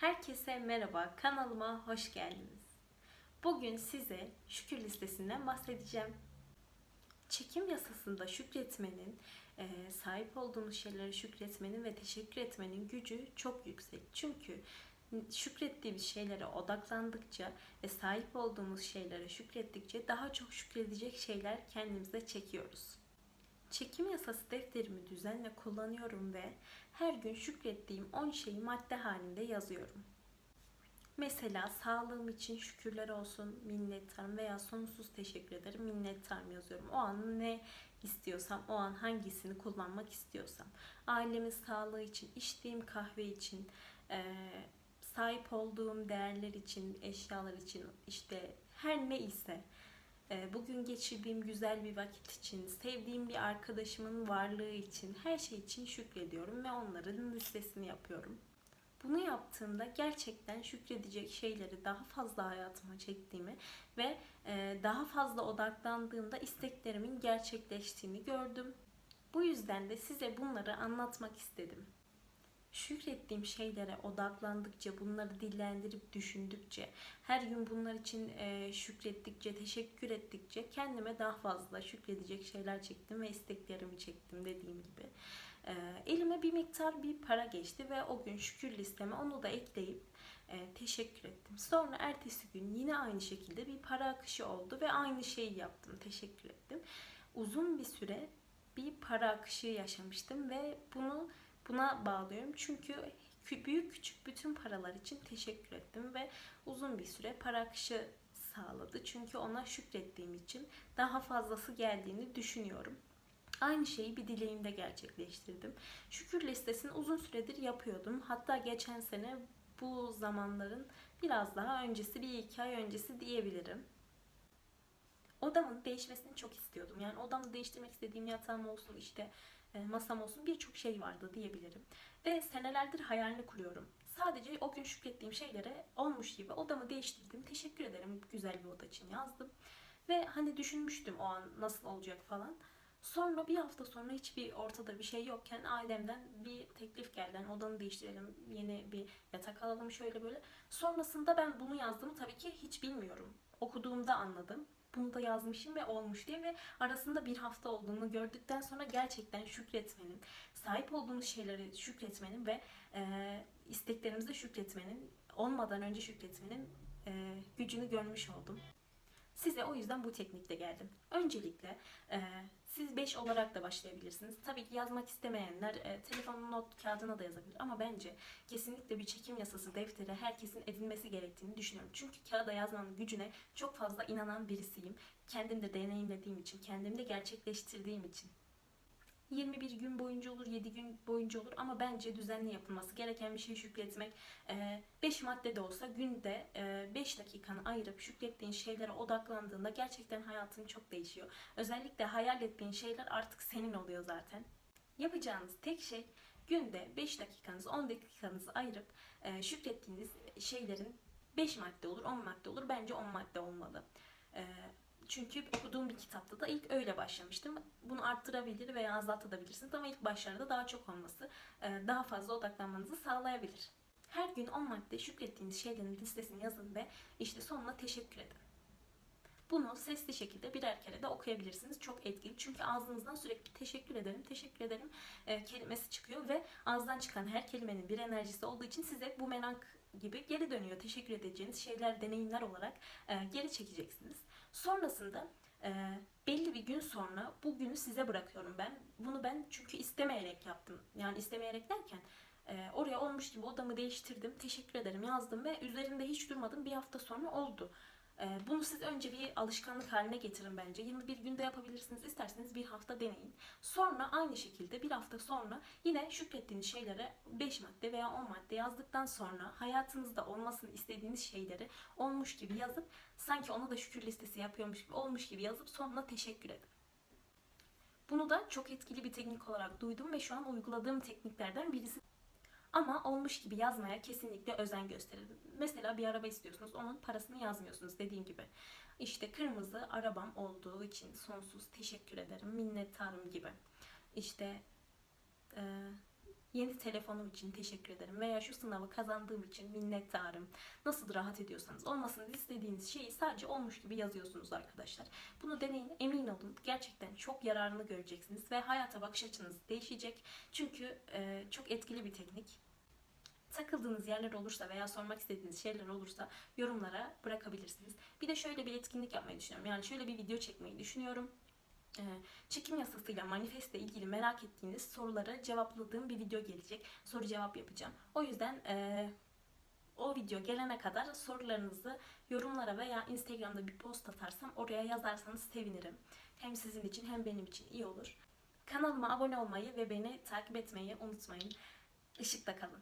Herkese merhaba, kanalıma hoş geldiniz. Bugün size şükür listesinden bahsedeceğim. Çekim yasasında şükretmenin, e, sahip olduğunuz şeylere şükretmenin ve teşekkür etmenin gücü çok yüksek. Çünkü şükrettiğimiz şeylere odaklandıkça ve sahip olduğumuz şeylere şükrettikçe daha çok şükredecek şeyler kendimize çekiyoruz. Çekim yasası defterimi düzenle kullanıyorum ve her gün şükrettiğim 10 şeyi madde halinde yazıyorum. Mesela sağlığım için şükürler olsun, minnettarım veya sonsuz teşekkür ederim, minnettarım yazıyorum. O an ne istiyorsam, o an hangisini kullanmak istiyorsam. Ailemin sağlığı için, içtiğim kahve için, sahip olduğum değerler için, eşyalar için, işte her ne ise bugün geçirdiğim güzel bir vakit için, sevdiğim bir arkadaşımın varlığı için, her şey için şükrediyorum ve onların listesini yapıyorum. Bunu yaptığımda gerçekten şükredecek şeyleri daha fazla hayatıma çektiğimi ve e, daha fazla odaklandığımda isteklerimin gerçekleştiğini gördüm. Bu yüzden de size bunları anlatmak istedim şükrettiğim şeylere odaklandıkça, bunları dillendirip düşündükçe, her gün bunlar için e, şükrettikçe, teşekkür ettikçe kendime daha fazla şükredecek şeyler çektim ve isteklerimi çektim dediğim gibi. E, elime bir miktar bir para geçti ve o gün şükür listeme onu da ekleyip e, teşekkür ettim. Sonra ertesi gün yine aynı şekilde bir para akışı oldu ve aynı şeyi yaptım, teşekkür ettim. Uzun bir süre bir para akışı yaşamıştım ve bunu buna bağlıyorum. Çünkü büyük küçük bütün paralar için teşekkür ettim ve uzun bir süre para akışı sağladı. Çünkü ona şükrettiğim için daha fazlası geldiğini düşünüyorum. Aynı şeyi bir dileğimde gerçekleştirdim. Şükür listesini uzun süredir yapıyordum. Hatta geçen sene bu zamanların biraz daha öncesi, bir iki ay öncesi diyebilirim. Odamın değişmesini çok istiyordum. Yani odamı değiştirmek istediğim yatağım olsun, işte e, masam olsun birçok şey vardı diyebilirim. Ve senelerdir hayalini kuruyorum. Sadece o gün şükrettiğim şeylere olmuş gibi odamı değiştirdim. Teşekkür ederim güzel bir oda için yazdım. Ve hani düşünmüştüm o an nasıl olacak falan. Sonra bir hafta sonra hiçbir ortada bir şey yokken ailemden bir teklif geldi. Yani odanı değiştirelim, yeni bir yatak alalım şöyle böyle. Sonrasında ben bunu yazdığımı tabii ki hiç bilmiyorum. Okuduğumda anladım bunu da yazmışım ve olmuş diye ve arasında bir hafta olduğunu gördükten sonra gerçekten şükretmenin, sahip olduğumuz şeylere şükretmenin ve e, isteklerimize şükretmenin, olmadan önce şükretmenin e, gücünü görmüş oldum. Size o yüzden bu teknikle geldim. Öncelikle e, siz 5 olarak da başlayabilirsiniz. Tabii ki yazmak istemeyenler e, telefonun not kağıdına da yazabilir. Ama bence kesinlikle bir çekim yasası defteri herkesin edinmesi gerektiğini düşünüyorum. Çünkü kağıda yazmanın gücüne çok fazla inanan birisiyim. Kendim de deneyimlediğim için, kendimde gerçekleştirdiğim için. 21 gün boyunca olur, 7 gün boyunca olur ama bence düzenli yapılması gereken bir şey şükretmek. 5 madde de olsa günde 5 dakikanı ayırıp şükrettiğin şeylere odaklandığında gerçekten hayatın çok değişiyor. Özellikle hayal ettiğin şeyler artık senin oluyor zaten. Yapacağınız tek şey günde 5 dakikanızı 10 dakikanızı ayırıp e, şükrettiğiniz şeylerin 5 madde olur 10 madde olur bence 10 madde olmalı. Çünkü okuduğum bir kitapta da ilk öyle başlamıştım. Bunu arttırabilir veya azaltabilirsiniz ama ilk başlarda daha çok olması e, daha fazla odaklanmanızı sağlayabilir. Her gün 10 madde şükrettiğiniz şeylerin listesini yazın ve işte sonuna teşekkür edin. Bunu sesli şekilde birer kere de okuyabilirsiniz. Çok etkili. Çünkü ağzınızdan sürekli teşekkür ederim, teşekkür ederim e, kelimesi çıkıyor ve ağızdan çıkan her kelimenin bir enerjisi olduğu için size bu merak gibi geri dönüyor. Teşekkür edeceğiniz şeyler, deneyimler olarak e, geri çekeceksiniz. Sonrasında e, belli bir gün sonra bu günü size bırakıyorum ben. Bunu ben çünkü istemeyerek yaptım. Yani istemeyerek derken e, oraya olmuş gibi odamı değiştirdim. Teşekkür ederim yazdım ve üzerinde hiç durmadım. Bir hafta sonra oldu. Ee, bunu siz önce bir alışkanlık haline getirin bence. 21 günde yapabilirsiniz. İsterseniz bir hafta deneyin. Sonra aynı şekilde bir hafta sonra yine şükrettiğiniz şeylere 5 madde veya 10 madde yazdıktan sonra hayatınızda olmasını istediğiniz şeyleri olmuş gibi yazıp sanki ona da şükür listesi yapıyormuş gibi olmuş gibi yazıp sonra teşekkür edin. Bunu da çok etkili bir teknik olarak duydum ve şu an uyguladığım tekniklerden birisi. Ama olmuş gibi yazmaya kesinlikle özen gösterin. Mesela bir araba istiyorsunuz, onun parasını yazmıyorsunuz dediğim gibi. İşte kırmızı arabam olduğu için sonsuz teşekkür ederim, minnettarım gibi. İşte e, Yeni telefonum için teşekkür ederim veya şu sınavı kazandığım için minnettarım. Nasıl rahat ediyorsanız olmasını istediğiniz şeyi sadece olmuş gibi yazıyorsunuz arkadaşlar. Bunu deneyin emin olun gerçekten çok yararını göreceksiniz ve hayata bakış açınız değişecek. Çünkü e, çok etkili bir teknik. Takıldığınız yerler olursa veya sormak istediğiniz şeyler olursa yorumlara bırakabilirsiniz. Bir de şöyle bir etkinlik yapmayı düşünüyorum. Yani şöyle bir video çekmeyi düşünüyorum. Ee, çekim yasasıyla manifestle ilgili merak ettiğiniz soruları cevapladığım bir video gelecek. Soru cevap yapacağım. O yüzden ee, o video gelene kadar sorularınızı yorumlara veya Instagram'da bir post atarsam oraya yazarsanız sevinirim. Hem sizin için hem benim için iyi olur. Kanalıma abone olmayı ve beni takip etmeyi unutmayın. Işıkta kalın.